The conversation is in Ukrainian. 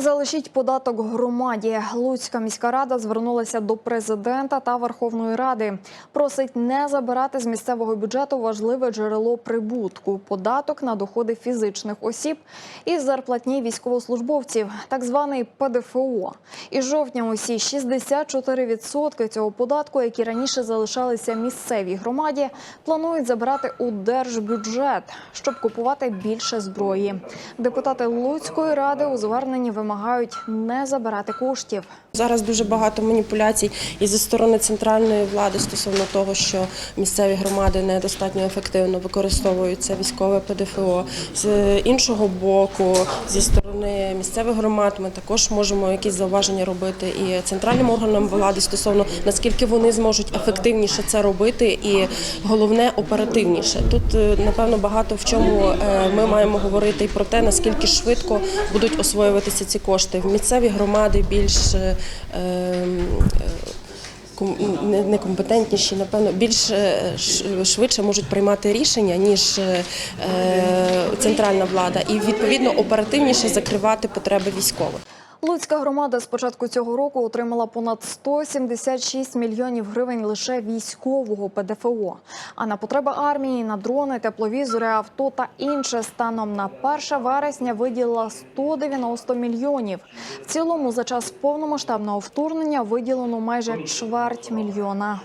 Залишіть податок громаді. Луцька міська рада звернулася до президента та Верховної Ради. Просить не забирати з місцевого бюджету важливе джерело прибутку податок на доходи фізичних осіб із зарплатні військовослужбовців, так званий ПДФО. Із жовтня усі 64% цього податку, які раніше залишалися місцевій громаді, планують забирати у держбюджет, щоб купувати більше зброї. Депутати Луцької ради у зверненні вимагають не забирати коштів. Зараз дуже багато маніпуляцій і зі сторони центральної влади стосовно того, що місцеві громади недостатньо ефективно використовуються військове ПДФО. З іншого боку, зі сторони місцевих громад ми також можемо якісь зауваження робити і центральним органам влади стосовно наскільки вони зможуть ефективніше це робити, і головне оперативніше. Тут е, напевно багато в чому е, ми маємо говорити і про те, наскільки швидко будуть освоюватися ці кошти. В місцеві громади більш е, ем, некомпетентніші, напевно, більш е, швидше можуть приймати рішення, ніж е, центральна влада, і відповідно оперативніше закривати потреби військових. Луцька громада з початку цього року отримала понад 176 мільйонів гривень лише військового ПДФО. А на потреби армії, на дрони, тепловізори, авто та інше станом на 1 вересня виділила 190 мільйонів. В цілому за час повномасштабного вторгнення виділено майже чверть мільйона.